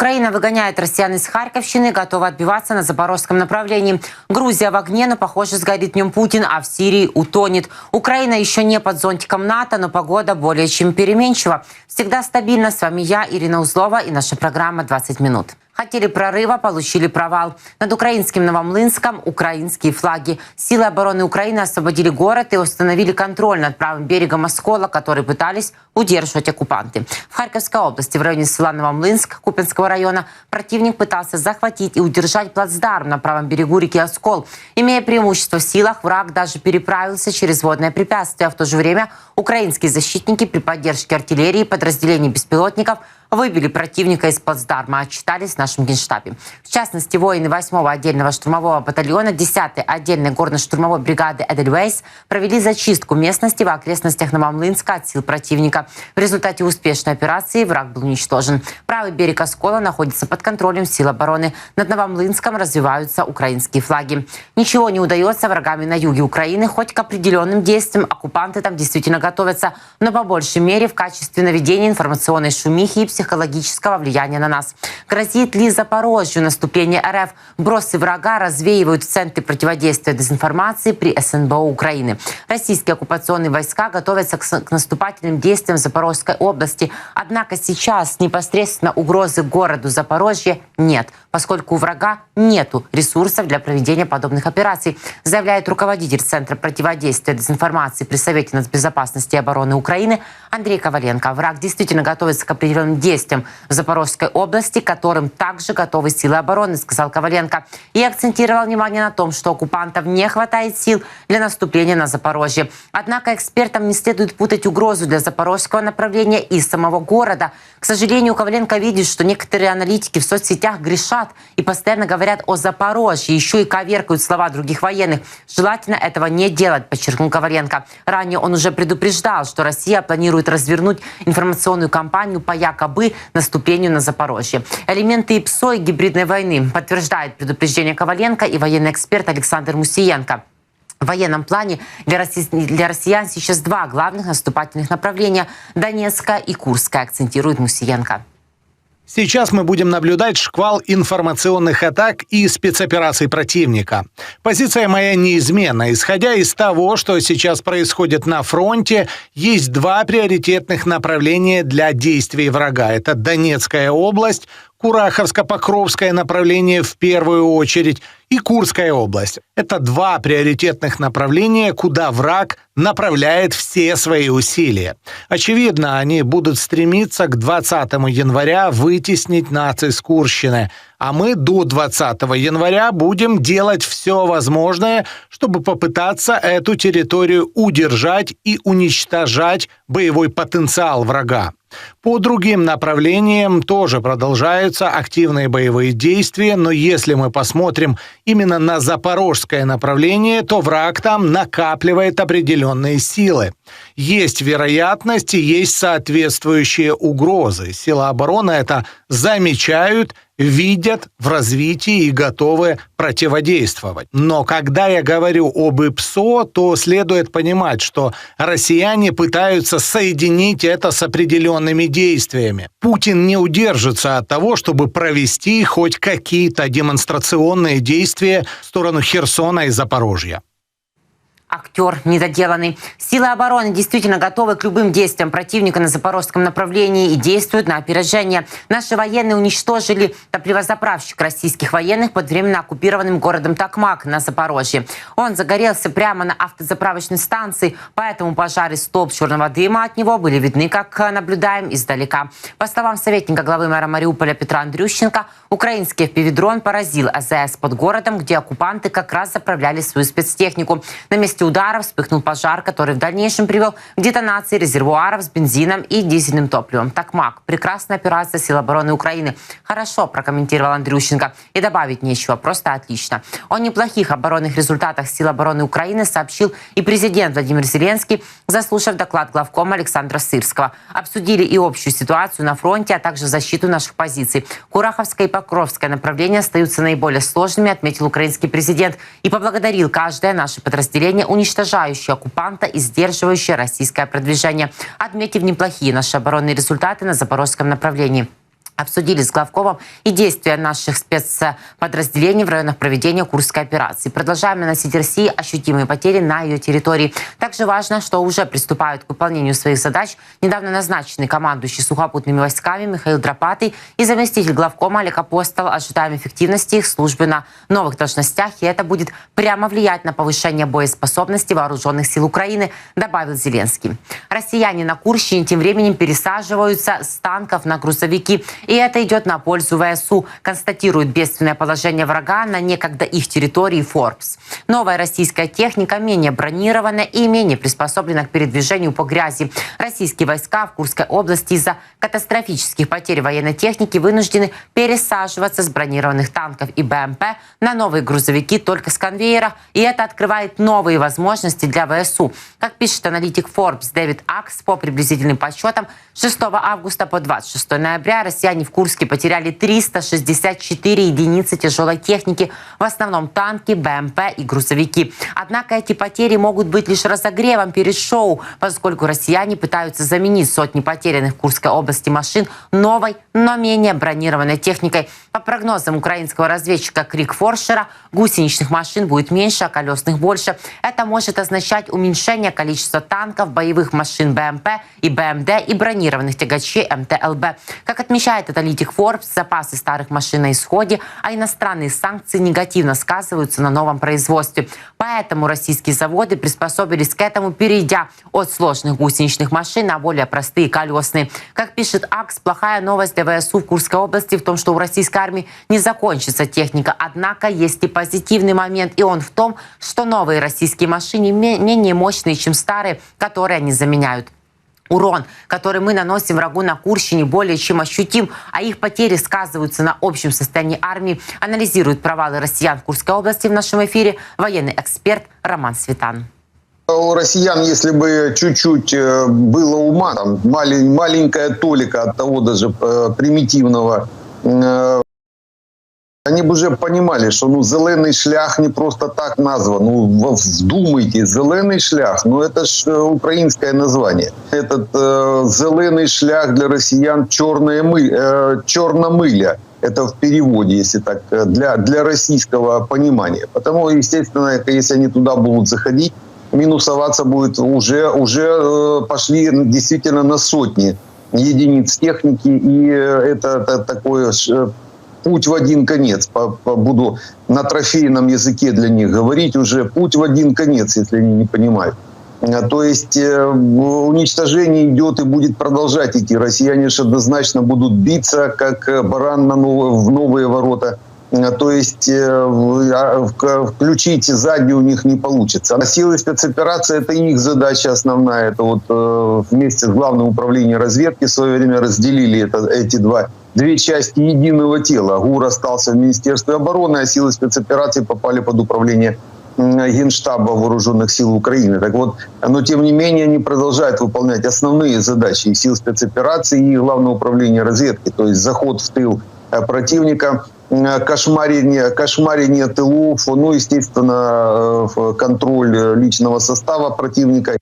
Украина выгоняет россиян из Харьковщины, готова отбиваться на запорожском направлении. Грузия в огне, но, похоже, сгорит днем Путин, а в Сирии утонет. Украина еще не под зонтиком НАТО, но погода более чем переменчива. Всегда стабильно. С вами я, Ирина Узлова, и наша программа «20 минут». Хотели прорыва, получили провал. Над украинским Новомлынском украинские флаги. Силы обороны Украины освободили город и установили контроль над правым берегом Оскола, который пытались удерживать оккупанты. В Харьковской области, в районе села Новомлынск Купинского района, противник пытался захватить и удержать плацдарм на правом берегу реки Оскол. Имея преимущество в силах, враг даже переправился через водное препятствие. А в то же время украинские защитники при поддержке артиллерии, подразделений беспилотников – выбили противника из плацдарма, отчитались в нашем генштабе. В частности, воины 8-го отдельного штурмового батальона 10-й отдельной горно-штурмовой бригады Эдельвейс провели зачистку местности в окрестностях Новомлынска от сил противника. В результате успешной операции враг был уничтожен. Правый берег Оскола находится под контролем сил обороны. Над Новомлынском развиваются украинские флаги. Ничего не удается врагами на юге Украины, хоть к определенным действиям оккупанты там действительно готовятся, но по большей мере в качестве наведения информационной шумихи и психологического влияния на нас. Грозит ли Запорожью наступление РФ? Бросы врага развеивают центры противодействия дезинформации при СНБО Украины. Российские оккупационные войска готовятся к наступательным действиям в Запорожской области. Однако сейчас непосредственно угрозы городу Запорожье нет, поскольку у врага нету ресурсов для проведения подобных операций, заявляет руководитель Центра противодействия дезинформации при Совете нацбезопасности и обороны Украины Андрей Коваленко. Враг действительно готовится к определенным действиям действиям в Запорожской области, которым также готовы силы обороны, сказал Коваленко. И акцентировал внимание на том, что оккупантов не хватает сил для наступления на Запорожье. Однако экспертам не следует путать угрозу для запорожского направления и самого города. К сожалению, Коваленко видит, что некоторые аналитики в соцсетях грешат и постоянно говорят о Запорожье, еще и коверкают слова других военных. Желательно этого не делать, подчеркнул Коваленко. Ранее он уже предупреждал, что Россия планирует развернуть информационную кампанию по якобы бы наступлению на Запорожье. Элементы ИПСО и гибридной войны подтверждает предупреждение Коваленко и военный эксперт Александр Мусиенко. В военном плане для, россиян, для россиян сейчас два главных наступательных направления – Донецкая и Курская, акцентирует Мусиенко. Сейчас мы будем наблюдать шквал информационных атак и спецопераций противника. Позиция моя неизменна. Исходя из того, что сейчас происходит на фронте, есть два приоритетных направления для действий врага. Это Донецкая область, Кураховско-Покровское направление в первую очередь и Курская область. Это два приоритетных направления, куда враг направляет все свои усилия. Очевидно, они будут стремиться к 20 января вытеснить нации с Курщины, а мы до 20 января будем делать все возможное, чтобы попытаться эту территорию удержать и уничтожать боевой потенциал врага. По другим направлениям тоже продолжаются активные боевые действия, но если мы посмотрим именно на запорожское направление, то враг там накапливает определенные силы. Есть вероятность и есть соответствующие угрозы. Силы обороны это замечают видят в развитии и готовы противодействовать. Но когда я говорю об ИПСО, то следует понимать, что россияне пытаются соединить это с определенными действиями. Путин не удержится от того, чтобы провести хоть какие-то демонстрационные действия в сторону Херсона и Запорожья актер недоделанный. Силы обороны действительно готовы к любым действиям противника на запорожском направлении и действуют на опережение. Наши военные уничтожили топливозаправщик российских военных под временно оккупированным городом Токмак на Запорожье. Он загорелся прямо на автозаправочной станции, поэтому пожары столб черного дыма от него были видны, как наблюдаем издалека. По словам советника главы мэра Мариуполя Петра Андрющенко, украинский FPV-дрон поразил АЗС под городом, где оккупанты как раз заправляли свою спецтехнику. На месте месте удара вспыхнул пожар, который в дальнейшем привел к детонации резервуаров с бензином и дизельным топливом. Такмак. Прекрасная операция сил обороны Украины. Хорошо, прокомментировал Андрющенко. И добавить нечего, просто отлично. О неплохих оборонных результатах сил обороны Украины сообщил и президент Владимир Зеленский, заслушав доклад главкома Александра Сырского. Обсудили и общую ситуацию на фронте, а также защиту наших позиций. Кураховское и Покровское направления остаются наиболее сложными, отметил украинский президент и поблагодарил каждое наше подразделение уничтожающие оккупанта и сдерживающие российское продвижение, отметив неплохие наши оборонные результаты на запорожском направлении. Обсудили с главкомом и действия наших спецподразделений в районах проведения Курской операции. Продолжаем наносить России ощутимые потери на ее территории. Также важно, что уже приступают к выполнению своих задач недавно назначенный командующий сухопутными войсками Михаил Дропатый и заместитель главкома Олег Апостол. Ожидаем эффективности их службы на новых должностях, и это будет прямо влиять на повышение боеспособности вооруженных сил Украины, добавил Зеленский. Россияне на Курщине тем временем пересаживаются с танков на грузовики и это идет на пользу ВСУ, констатирует бедственное положение врага на некогда их территории Forbes. Новая российская техника менее бронированная и менее приспособлена к передвижению по грязи. Российские войска в Курской области из-за катастрофических потерь военной техники вынуждены пересаживаться с бронированных танков и БМП на новые грузовики только с конвейера, и это открывает новые возможности для ВСУ. Как пишет аналитик Forbes Дэвид Акс, по приблизительным подсчетам, 6 августа по 26 ноября россияне в Курске потеряли 364 единицы тяжелой техники, в основном танки, БМП и грузовики. Однако эти потери могут быть лишь разогревом перед шоу, поскольку россияне пытаются заменить сотни потерянных в Курской области машин новой, но менее бронированной техникой. По прогнозам украинского разведчика Крик Форшера, гусеничных машин будет меньше, а колесных больше. Это может означать уменьшение количества танков, боевых машин БМП и БМД и бронированных тягачей МТЛБ. Как отмечает аналитик Forbes, запасы старых машин на исходе, а иностранные санкции негативно сказываются на новом производстве. Поэтому российские заводы приспособились к этому, перейдя от сложных гусеничных машин на более простые колесные. Как пишет АКС, плохая новость для ВСУ в Курской области в том, что у российской армии не закончится техника. Однако есть и позитивный момент, и он в том, что новые российские машины менее мощные, чем старые, которые они заменяют. Урон, который мы наносим врагу на Курщине, более чем ощутим, а их потери сказываются на общем состоянии армии, анализирует провалы россиян в Курской области в нашем эфире военный эксперт Роман Светан. У россиян, если бы чуть-чуть э, было ума, там, маленькая толика от того даже э, примитивного э, они бы уже понимали, що ну зелений шлях не просто так назван. Ну вдумайте, зелений шлях. Ну это ж украинское название. Этот э, зеленый шлях для россиян черная мы, э, черномыля. Это в переводе, если так, для, для российского понимания. Потому, естественно, если они туда будут заходить, минусоваться будет уже, уже э, пошли действительно на сотни единиц техники. И это, это такое путь в один конец. Буду на трофейном языке для них говорить уже путь в один конец, если они не понимают. А, то есть э, уничтожение идет и будет продолжать идти. Россияне же однозначно будут биться, как э, баран на новые, в новые ворота. А, то есть э, а, включить сзади у них не получится. А силы спецоперации – это их задача основная. Это вот вместе с Главным управлением разведки в свое время разделили это, эти два две части единого тела. ГУР остался в Министерстве обороны, а силы спецопераций попали под управление Генштаба Вооруженных сил Украины. Так вот, но тем не менее они продолжают выполнять основные задачи и сил спецопераций, и Главного управления разведки, то есть заход в тыл э, противника, э, кошмарение, кошмарение тылов, ну, естественно, э, контроль личного состава противника.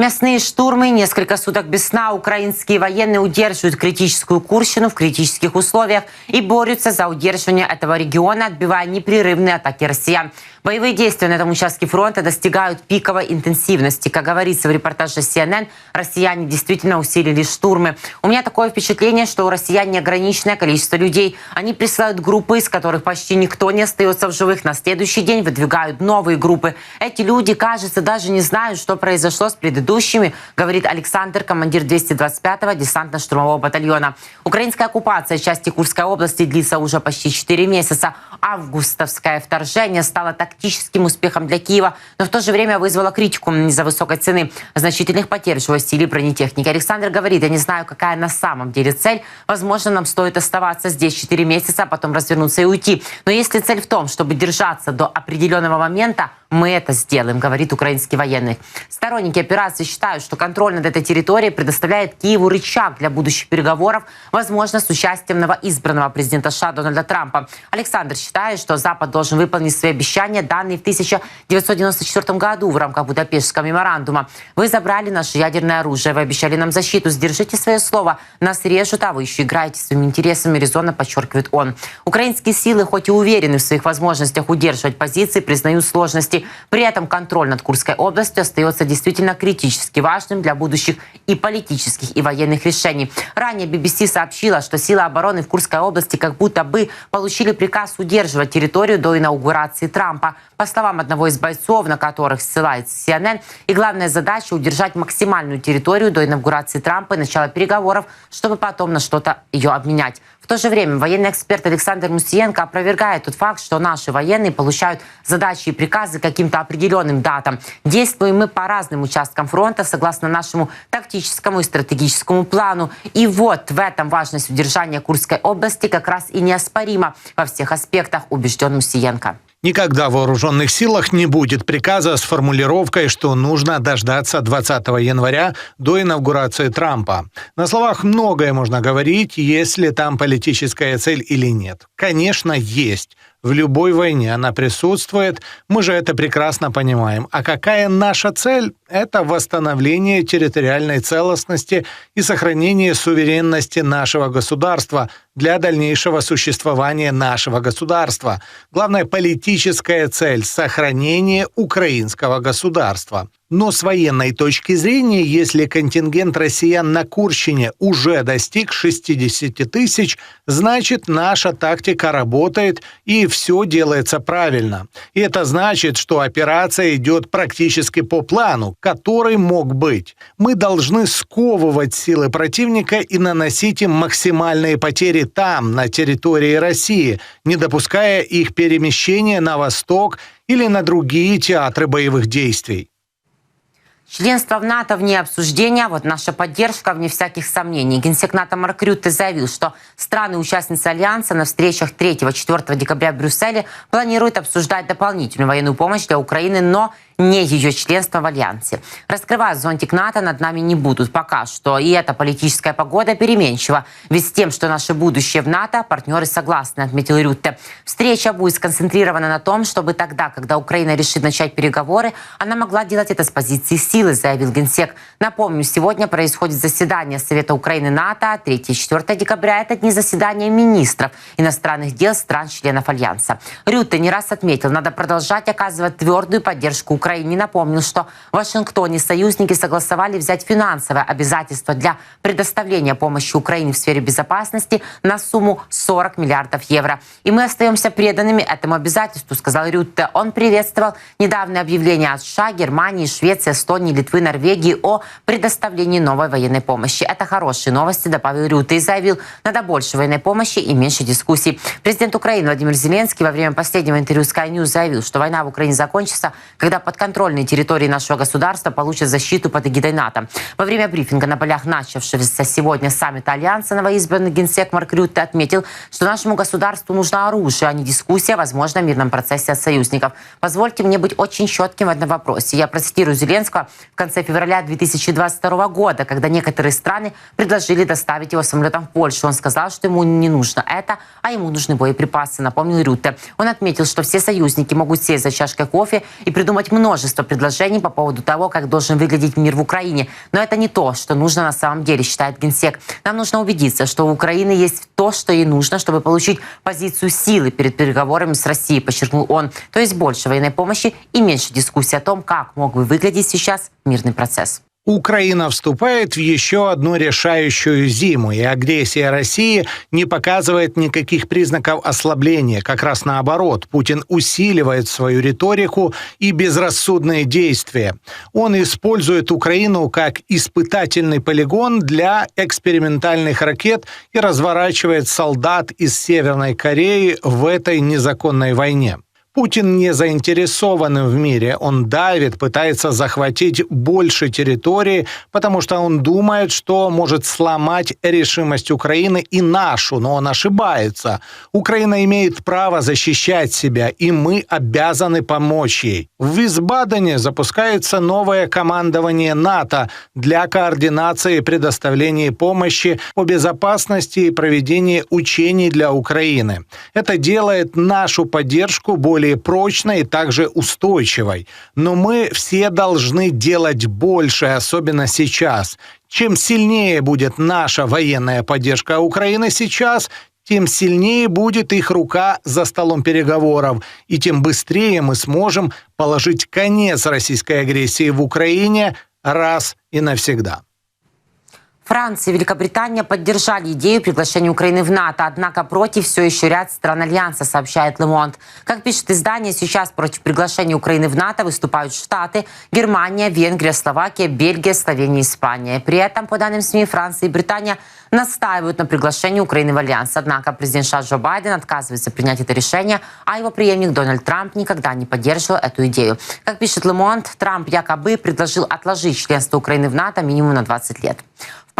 Мясные штурмы, несколько суток без сна. Украинские военные удерживают критическую Курщину в критических условиях и борются за удерживание этого региона, отбивая непрерывные атаки россиян. Боевые действия на этом участке фронта достигают пиковой интенсивности. Как говорится в репортаже CNN, россияне действительно усилили штурмы. У меня такое впечатление, что у россиян неограниченное количество людей. Они присылают группы, из которых почти никто не остается в живых. На следующий день выдвигают новые группы. Эти люди, кажется, даже не знают, что произошло с предыдущими, говорит Александр, командир 225-го десантно-штурмового батальона. Украинская оккупация части Курской области длится уже почти 4 месяца. Августовское вторжение стало так тактическим успехом для Киева, но в то же время вызвала критику из-за высокой цены значительных потерь живой силе бронетехники. Александр говорит, я не знаю, какая на самом деле цель. Возможно, нам стоит оставаться здесь 4 месяца, а потом развернуться и уйти. Но если цель в том, чтобы держаться до определенного момента, Мы это сделаем, говорит украинский военный. Сторонники операции считают, что контроль над этой территорией предоставляет Киеву рычаг для будущих переговоров, возможно, с участием новоизбранного президента США Дональда Трампа. Александр считает, что Запад должен выполнить свои обещания, данные в 1994 году в рамках Будапештского меморандума. Вы забрали наше ядерное оружие, вы обещали нам защиту, сдержите свое слово. Нас режут, а вы еще играете своими интересами, резонно подчеркивает он. Украинские силы, хоть и уверены в своих возможностях удерживать позиции, признают сложности. При этом контроль над Курской областью остается действительно критически важным для будущих и политических, и военных решений. Ранее BBC сообщила, что силы обороны в Курской области как будто бы получили приказ удерживать территорию до инаугурации Трампа. По словам одного из бойцов, на которых ссылается CNN, и главная задача удержать максимальную территорию до инаугурации Трампа и начала переговоров, чтобы потом на что-то ее обменять. То же время военный эксперт Александр Мусиенко опровергает тот факт, что наши военные получают задачи и приказы каким-то определенным датам. Действуем мы по разным участкам фронта согласно нашему тактическому и стратегическому плану. И вот в этом важность удержания Курской области как раз и неоспорима во всех аспектах, убежден Мусиенко. Никогда в вооруженных силах не будет приказа с формулировкой, что нужно дождаться 20 января до инаугурации Трампа. На словах многое можно говорить, есть ли там политическая цель или нет. Конечно, есть. В любой войне она присутствует, мы же это прекрасно понимаем. А какая наша цель? Это восстановление территориальной целостности и сохранение суверенности нашего государства для дальнейшего существования нашего государства. Главная политическая цель – сохранение украинского государства. Но с военной точки зрения, если контингент россиян на Курщине уже достиг 60 тысяч, значит наша тактика работает и все делается правильно. И это значит, что операция идет практически по плану, который мог быть. Мы должны сковывать силы противника и наносить им максимальные потери там, на территории России, не допуская их перемещения на восток или на другие театры боевых действий. Членство в НАТО вне обсуждения, вот наша поддержка вне всяких сомнений. Генсек НАТО Марк Рютте заявил, что страны-участницы Альянса на встречах 3-4 декабря в Брюсселе планируют обсуждать дополнительную военную помощь для Украины, но не ее членство в Альянсе. Раскрывать зонтик НАТО над нами не будут пока что. И эта политическая погода переменчива. Ведь с тем, что наше будущее в НАТО, партнеры согласны, отметил Рютте. Встреча будет сконцентрирована на том, чтобы тогда, когда Украина решит начать переговоры, она могла делать это с позиции силы, заявил Генсек. Напомню, сегодня происходит заседание Совета Украины НАТО 3-4 декабря. Это дни заседания министров иностранных дел стран-членов Альянса. Рютте не раз отметил, надо продолжать оказывать твердую поддержку Украине Украине напомнил, что в Вашингтоне союзники согласовали взять финансовое обязательство для предоставления помощи Украине в сфере безопасности на сумму 40 миллиардов евро. И мы остаемся преданными этому обязательству, сказал Рютте. Он приветствовал недавнее объявление от США, Германии, Швеции, Эстонии, Литвы, Норвегии о предоставлении новой военной помощи. Это хорошие новости, добавил Рютте и заявил, надо больше военной помощи и меньше дискуссий. Президент Украины Владимир Зеленский во время последнего интервью Sky News заявил, что война в Украине закончится, когда под подконтрольные территории нашего государства получат защиту под эгидой НАТО. Во время брифинга на полях начавшегося сегодня саммита Альянса новоизбранный генсек Марк Рютте отметил, что нашему государству нужно оружие, а не дискуссия о возможном мирном процессе от союзников. Позвольте мне быть очень четким в этом вопросе. Я процитирую Зеленского в конце февраля 2022 года, когда некоторые страны предложили доставить его самолетом в Польшу. Он сказал, что ему не нужно это, а ему нужны боеприпасы, напомнил Рютте. Он отметил, что все союзники могут сесть за чашкой кофе и придумать много множество предложений по поводу того, как должен выглядеть мир в Украине. Но это не то, что нужно на самом деле, считает Генсек. Нам нужно убедиться, что у Украины есть то, что ей нужно, чтобы получить позицию силы перед переговорами с Россией, подчеркнул он. То есть больше военной помощи и меньше дискуссий о том, как мог бы выглядеть сейчас мирный процесс. Украина вступает в еще одну решающую зиму, и агрессия России не показывает никаких признаков ослабления. Как раз наоборот, Путин усиливает свою риторику и безрассудные действия. Он использует Украину как испытательный полигон для экспериментальных ракет и разворачивает солдат из Северной Кореи в этой незаконной войне. Путин не заинтересован в мире. Он давит, пытается захватить больше территории, потому что он думает, что может сломать решимость Украины и нашу, но он ошибается. Украина имеет право защищать себя, и мы обязаны помочь ей. В Висбадене запускается новое командование НАТО для координации предоставления помощи по безопасности и проведения учений для Украины. Это делает нашу поддержку более более прочной и также устойчивой. Но мы все должны делать больше, особенно сейчас. Чем сильнее будет наша военная поддержка Украины сейчас, тем сильнее будет их рука за столом переговоров, и тем быстрее мы сможем положить конец российской агрессии в Украине раз и навсегда. Франция и Великобритания поддержали идею приглашения Украины в НАТО, однако против все еще ряд стран Альянса, сообщает Лемонт. Как пишет издание, сейчас против приглашения Украины в НАТО выступают Штаты, Германия, Венгрия, Словакия, Бельгия, Словения, Испания. При этом, по данным СМИ, Франция и Британия настаивают на приглашении Украины в Альянс. Однако президент США Джо Байден отказывается принять это решение, а его преемник Дональд Трамп никогда не поддерживал эту идею. Как пишет Лемонт, Трамп якобы предложил отложить членство Украины в НАТО минимум на 20 лет.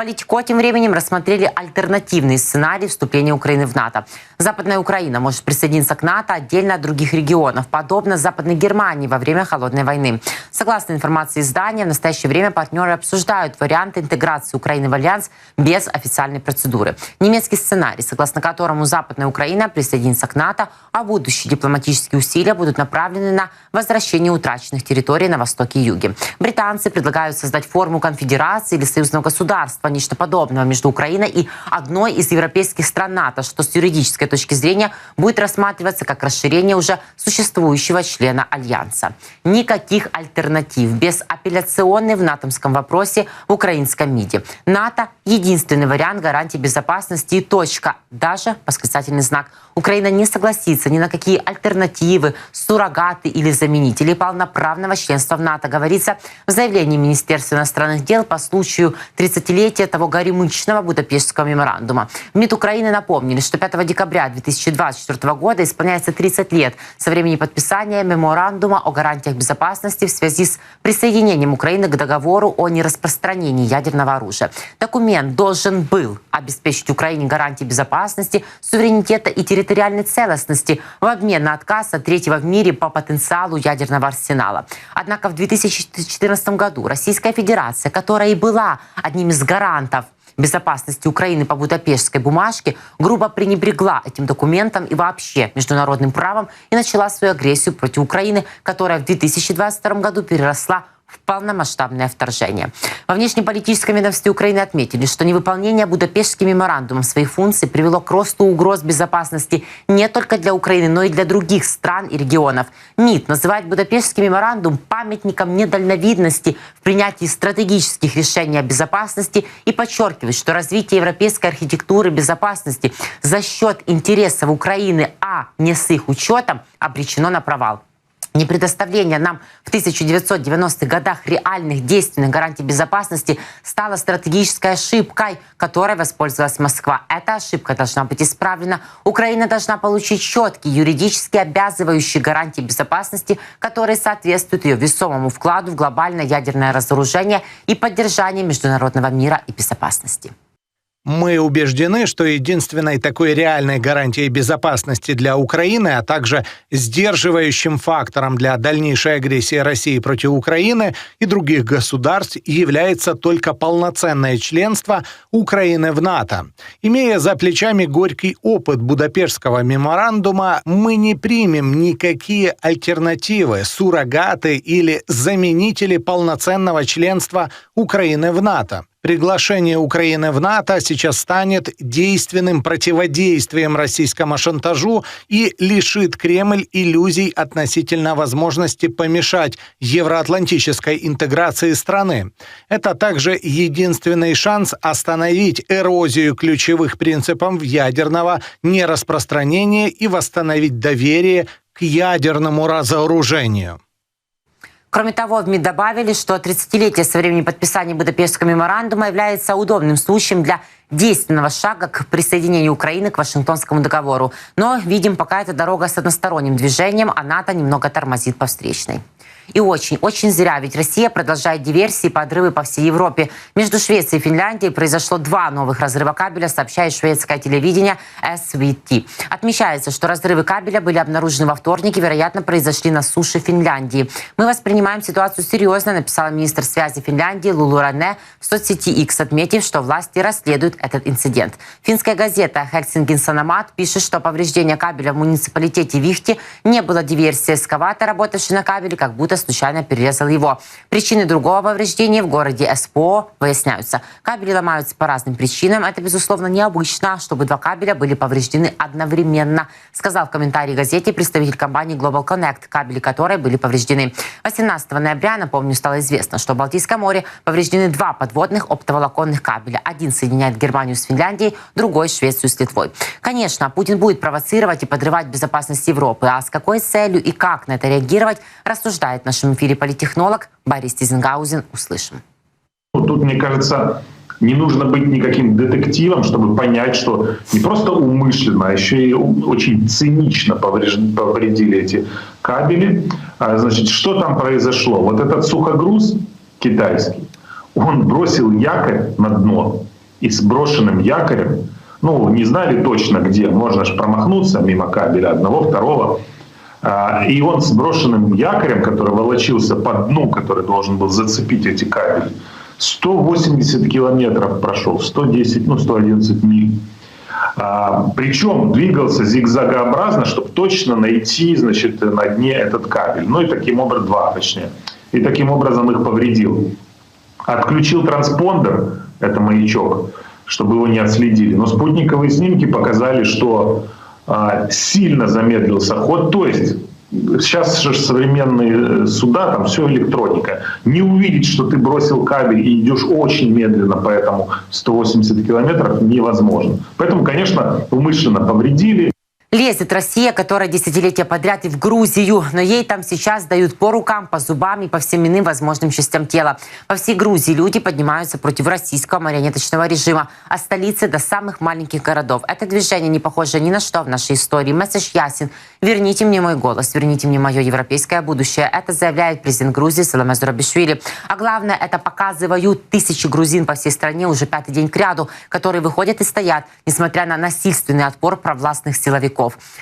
Политико тем временем рассмотрели альтернативный сценарий вступления Украины в НАТО. Западная Украина может присоединиться к НАТО отдельно от других регионов, подобно Западной Германии во время Холодной войны. Согласно информации издания, в настоящее время партнеры обсуждают варианты интеграции Украины в Альянс без официальной процедуры. Немецкий сценарий, согласно которому Западная Украина присоединится к НАТО, а будущие дипломатические усилия будут направлены на возвращение утраченных территорий на востоке и юге. Британцы предлагают создать форму конфедерации или союзного государства, нечто подобного между Украиной и одной из европейских стран НАТО, что с юридической точки зрения будет рассматриваться как расширение уже существующего члена Альянса. Никаких альтернатив, без апелляционной в натомском вопросе в украинском МИДе. НАТО – единственный вариант гарантии безопасности и точка. Даже восклицательный знак. Украина не согласится ни на какие альтернативы, суррогаты или заменители полноправного членства в НАТО, говорится в заявлении Министерства иностранных дел по случаю 30-летия того горемычного Будапештского меморандума. В МИД Украины напомнили, что 5 декабря 2024 года исполняется 30 лет со времени подписания меморандума о гарантиях безопасности в связи с присоединением Украины к договору о нераспространении ядерного оружия. Документ должен был обеспечить Украине гарантии безопасности, суверенитета и территориальной целостности в обмен на отказ от третьего в мире по потенциалу ядерного арсенала. Однако в 2014 году Российская Федерация, которая и была одним из гарантов безопасности Украины по Будапештской бумажке грубо пренебрегла этим документом и вообще международным правом и начала свою агрессию против Украины, которая в 2022 году переросла в полномасштабное вторжение. Во внешнеполитическом ведомстве Украины отметили, что невыполнение Будапештским меморандумом своих функций привело к росту угроз безопасности не только для Украины, но и для других стран и регионов. МИД называет Будапештский меморандум памятником недальновидности в принятии стратегических решений о безопасности и подчеркивает, что развитие европейской архитектуры безопасности за счет интересов Украины, а не с их учетом, обречено на провал. Непредоставление нам в 1990-х годах реальных действенных гарантий безопасности стало стратегической ошибкой, которой воспользовалась Москва. Эта ошибка должна быть исправлена. Украина должна получить четкие, юридически обязывающие гарантии безопасности, которые соответствуют ее весомому вкладу в глобальное ядерное разоружение и поддержание международного мира и безопасности. Мы убеждены, что единственной такой реальной гарантией безопасности для Украины, а также сдерживающим фактором для дальнейшей агрессии России против Украины и других государств является только полноценное членство Украины в НАТО. Имея за плечами горький опыт Будапештского меморандума, мы не примем никакие альтернативы, суррогаты или заменители полноценного членства Украины в НАТО. Приглашение Украины в НАТО сейчас станет действенным противодействием российскому шантажу и лишит Кремль иллюзий относительно возможности помешать евроатлантической интеграции страны. Это также единственный шанс остановить эрозию ключевых принципов ядерного нераспространения и восстановить доверие к ядерному разоружению. Кроме того, в МИД добавили, что 30-летие со времени подписания Будапештского меморандума является удобным случаем для действенного шага к присоединению Украины к Вашингтонскому договору. Но видим, пока эта дорога с односторонним движением, а НАТО немного тормозит по встречной. И очень, очень зря, ведь Россия продолжает диверсии и подрывы по всей Европе. Между Швецией и Финляндией произошло два новых разрыва кабеля, сообщает шведское телевидение SVT. Отмечается, что разрывы кабеля были обнаружены во вторник и, вероятно, произошли на суше Финляндии. Мы воспринимаем ситуацию серьезно, написала министр связи Финляндии Лулу Ране в соцсети X, отметив, что власти расследуют этот инцидент. Финская газета Хексингин Санамат пишет, что повреждение кабеля в муниципалитете Вихти не было диверсией эскаватора, работавшей на кабеле, как будто случайно перерезал его. Причины другого повреждения в городе СПО выясняются. Кабели ломаются по разным причинам. Это, безусловно, необычно, чтобы два кабеля были повреждены одновременно, сказал в комментарии газете представитель компании Global Connect, кабели которой были повреждены. 18 ноября, напомню, стало известно, что в Балтийском море повреждены два подводных оптоволоконных кабеля. Один соединяет Германию с Финляндией, другой Швецию с Литвой. Конечно, Путин будет провоцировать и подрывать безопасность Европы. А с какой целью и как на это реагировать, рассуждает в нашем эфире политтехнолог Борис Тизенгаузен. Услышим. Тут, мне кажется, не нужно быть никаким детективом, чтобы понять, что не просто умышленно, а еще и очень цинично повредили эти кабели. А, Значит, что там произошло? Вот этот сухогруз китайский, он бросил якорь на дно. И с брошенным якорем, ну, не знали точно где, можно же промахнуться мимо кабеля одного, второго. А, И он с брошенным якорем, который волочился по дну, который должен был зацепить эти кабели, 180 километров прошел, 110, ну 111 миль. А, причем двигался зигзагообразно, чтобы точно найти, значит, на дне этот кабель. Ну и таким образом, два точнее. И таким образом их повредил. Отключил транспондер, это маячок, чтобы его не отследили. Но спутниковые снимки показали, что сильно замедлился ход. То есть сейчас же современные э, суда, там все электроника. Не увидеть, что ты бросил кабель и идешь очень медленно по этому 180 километров невозможно. Поэтому, конечно, умышленно повредили. Лезет Россия, которая десятилетия подряд и в Грузию, но ей там сейчас дают по рукам, по зубам и по всем иным возможным частям тела. По всей Грузии люди поднимаются против российского марионеточного режима, а столицы до самых маленьких городов. Это движение не похоже ни на что в нашей истории. Месседж ясен. Верните мне мой голос, верните мне мое европейское будущее. Это заявляет президент Грузии Саламе Зурабишвили. А главное, это показывают тысячи грузин по всей стране уже пятый день кряду, которые выходят и стоят, несмотря на насильственный отпор провластных силовиков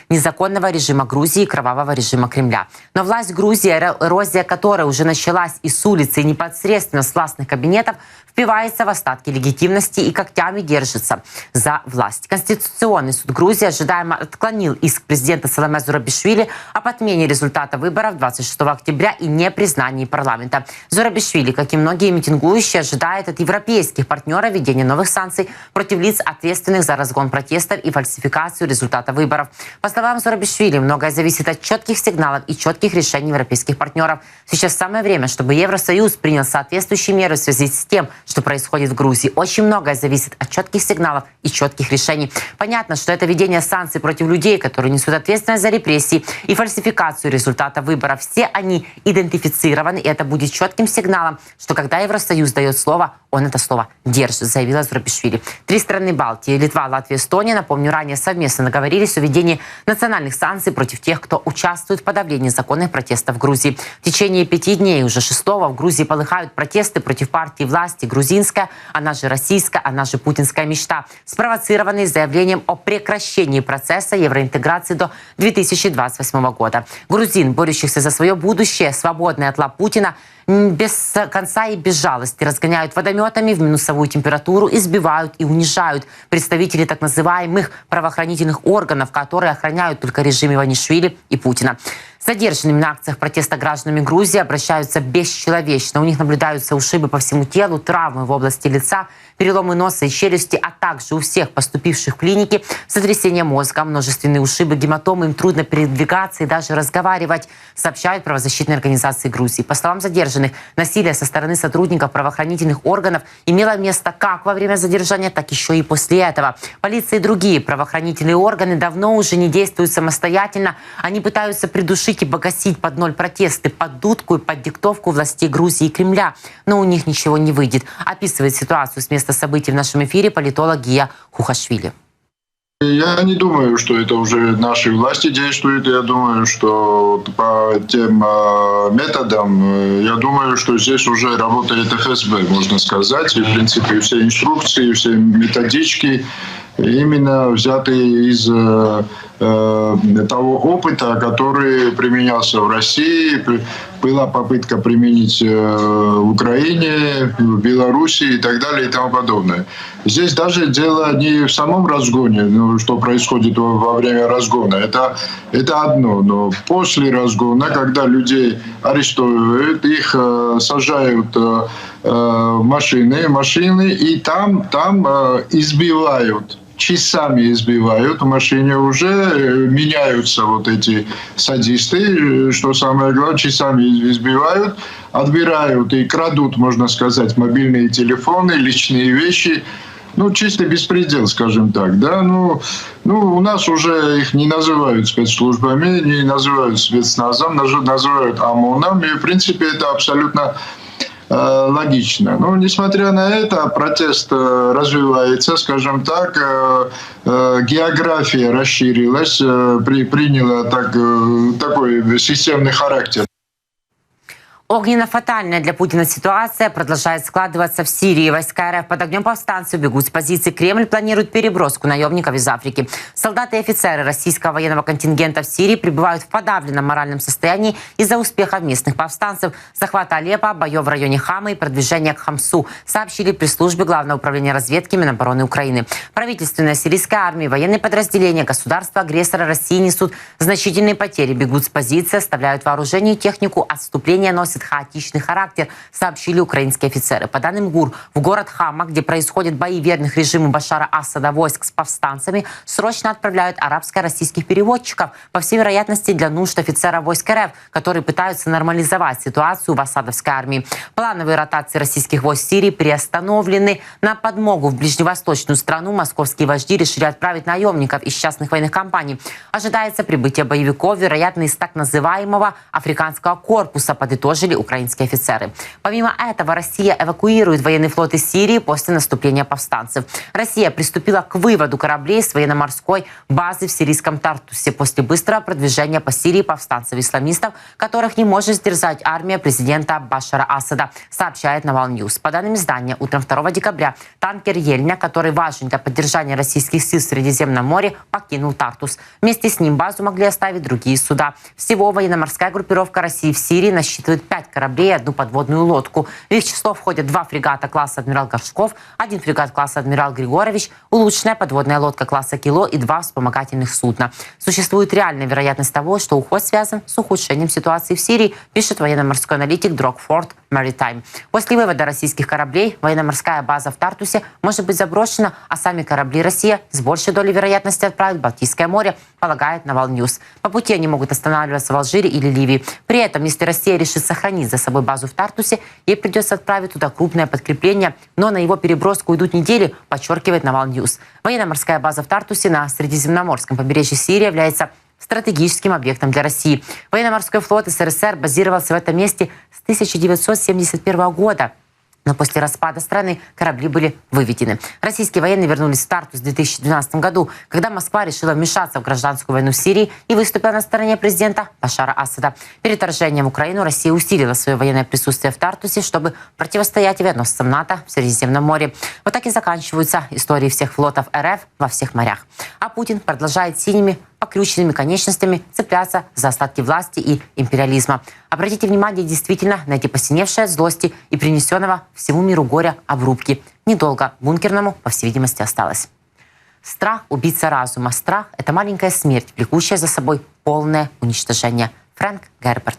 незаконного режима Грузии и кровавого режима Кремля. Но власть Грузии, эрозия которой уже началась и с улицы, и непосредственно с властных кабинетов, впивается в остатки легитимности и когтями держится за власть. Конституционный суд Грузии ожидаемо отклонил иск президента Саламе Зурабишвили об отмене результата выборов 26 октября и непризнании парламента. Зурабишвили, как и многие митингующие, ожидает от европейских партнеров введения новых санкций против лиц, ответственных за разгон протестов и фальсификацию результата выборов. По словам Зурабишвили, многое зависит от четких сигналов и четких решений европейских партнеров. Сейчас самое время, чтобы Евросоюз принял соответствующие меры в связи с тем, что происходит в Грузии. Очень многое зависит от четких сигналов и четких решений. Понятно, что это введение санкций против людей, которые несут ответственность за репрессии и фальсификацию результата выборов. Все они идентифицированы, и это будет четким сигналом, что когда Евросоюз дает слово, он это слово держит, заявила Зурабишвили. Три страны Балтии, Литва, Латвия, Эстония, напомню, ранее совместно договорились о введении национальных санкций против тех, кто участвует в подавлении законных протестов в Грузии. В течение пяти дней, уже шестого, в Грузии полыхают протесты против партии власти грузинская, она же российская, она же путинская мечта, спровоцированные заявлением о прекращении процесса евроинтеграции до 2028 года. Грузин, борющихся за свое будущее, свободный от лап Путина, без конца и без жалости разгоняют водометами в минусовую температуру, избивают и унижают представителей так называемых правоохранительных органов, которые охраняют только режим Иванишвили и Путина. Задержанными на акциях протеста гражданами Грузии обращаются бесчеловечно. У них наблюдаются ушибы по всему телу, травмы в области лица, переломы носа и челюсти, а также у всех поступивших в клинике сотрясение мозга, множественные ушибы, гематомы, им трудно передвигаться и даже разговаривать, сообщают правозащитные организации Грузии. По словам задержанных, насилие со стороны сотрудников правоохранительных органов имело место как во время задержания, так еще и после этого. Полиция и другие правоохранительные органы давно уже не действуют самостоятельно. Они пытаются придушить силовики погасить под ноль протесты, под дудку и под диктовку властей Грузии и Кремля. Но у них ничего не выйдет. Описывает ситуацию с места событий в нашем эфире политолог Гия Хухашвили. Я не думаю, что это уже наши власти действуют. Я думаю, что по тем э, методам, э, я думаю, что здесь уже работает ФСБ, можно сказать. И, в принципе, все инструкции, все методички именно взятые из э, того опыта, который применялся в России. Была попытка применить э, в Украине, в Беларуси и так далее и тому подобное. Здесь даже дело не в самом разгоне, ну, что происходит во, время разгона. Это, это одно. Но после разгона, когда людей арестовывают, их э, сажают э, э, в машины, машины, и там, там э, избивают часами избивают в машине уже, э, меняются вот эти садисты, э, что самое главное, часами избивают, отбирают и крадут, можно сказать, мобильные телефоны, личные вещи. Ну, чистый беспредел, скажем так, да, ну, ну, у нас уже их не называют спецслужбами, не называют спецназом, называют ОМОНом, и, в принципе, это абсолютно логично. Но, несмотря на это, протест э, развивается, скажем так, э, география расширилась, приняла так, такой системный характер. Огненно-фатальная для Путина ситуация продолжает складываться в Сирии. Войска РФ под огнем повстанцев бегут с позиции. Кремль планирует переброску наемников из Африки. Солдаты и офицеры российского военного контингента в Сирии пребывают в подавленном моральном состоянии из-за успехов местных повстанцев, захвата Алеппо, боев в районе Хамы и продвижения к Хамсу, сообщили при службе Главного управления разведки Минобороны Украины. Правительственная сирийская армия, военные подразделения государства-агрессора России несут значительные потери, бегут с позиции, оставляют вооружение и технику, отступление носит носит хаотичный характер, сообщили украинские офицеры. По данным ГУР, в город Хама, где происходят бои верных режиму Башара Асада войск с повстанцами, срочно отправляют арабско-российских переводчиков, по всей вероятности для нужд офицера войск РФ, которые пытаются нормализовать ситуацию в Асадовской армии. Плановые ротации российских войск Сирии приостановлены. На подмогу в ближневосточную страну московские вожди решили отправить наемников из частных военных компаний. Ожидается прибытие боевиков, вероятно, из так называемого африканского корпуса, подытожили заявили украинские офицеры. Помимо этого, Россия эвакуирует военный флот из Сирии после наступления повстанцев. Россия приступила к выводу кораблей с военно-морской базы в сирийском Тартусе после быстрого продвижения по Сирии повстанцев-исламистов, которых не может сдержать армия президента Башара Асада, сообщает Навал Ньюс. По данным издания, утром 2 декабря танкер Ельня, который важен для поддержания российских сил в Средиземном море, покинул Тартус. Вместе с ним базу могли оставить другие суда. Всего военно-морская группировка России в Сирии насчитывает 5 пять кораблей и одну подводную лодку. В их число входят два фрегата класса «Адмирал Горшков», один фрегат класса «Адмирал Григорович», улучшенная подводная лодка класса «Кило» и два вспомогательных судна. Существует реальная вероятность того, что уход связан с ухудшением ситуации в Сирии, пишет военно-морской аналитик Дрогфорд Maritime. После вывода российских кораблей военно-морская база в Тартусе может быть заброшена, а сами корабли Россия с большей долей вероятности отправят в Балтийское море, полагает Навал Ньюс. По пути они могут останавливаться в Алжире или Ливии. При этом, если Россия решит сохранить за собой базу в Тартусе, ей придется отправить туда крупное подкрепление, но на его переброску идут недели, подчеркивает Навал Ньюс. Военно-морская база в Тартусе на Средиземноморском побережье Сирии является стратегическим объектом для России. Военно-морской флот СССР базировался в этом месте с 1971 года. Но после распада страны корабли были выведены. Российские военные вернулись в Тартус в 2012 году, когда Москва решила вмешаться в гражданскую войну в Сирии и выступила на стороне президента Башара Асада. Перед вторжением в Украину Россия усилила свое военное присутствие в Тартусе, чтобы противостоять авианосцам НАТО в Средиземном море. Вот так и заканчиваются истории всех флотов РФ во всех морях. А Путин продолжает синими покрюченными конечностями цепляться за остатки власти и империализма. Обратите внимание действительно на эти посиневшие от злости и принесенного всему миру горя обрубки. Недолго бункерному, по всей видимости, осталось. Страх – убийца разума. Страх – это маленькая смерть, влекущая за собой полное уничтожение. Фрэнк Герберт.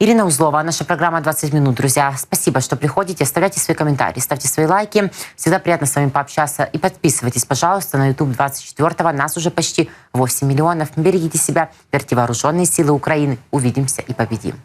Ирина Узлова, наша программа «20 минут». Друзья, спасибо, что приходите. Оставляйте свои комментарии, ставьте свои лайки. Всегда приятно с вами пообщаться. И подписывайтесь, пожалуйста, на YouTube 24-го. Нас уже почти 8 миллионов. Берегите себя, верьте вооруженные силы Украины. Увидимся и победим.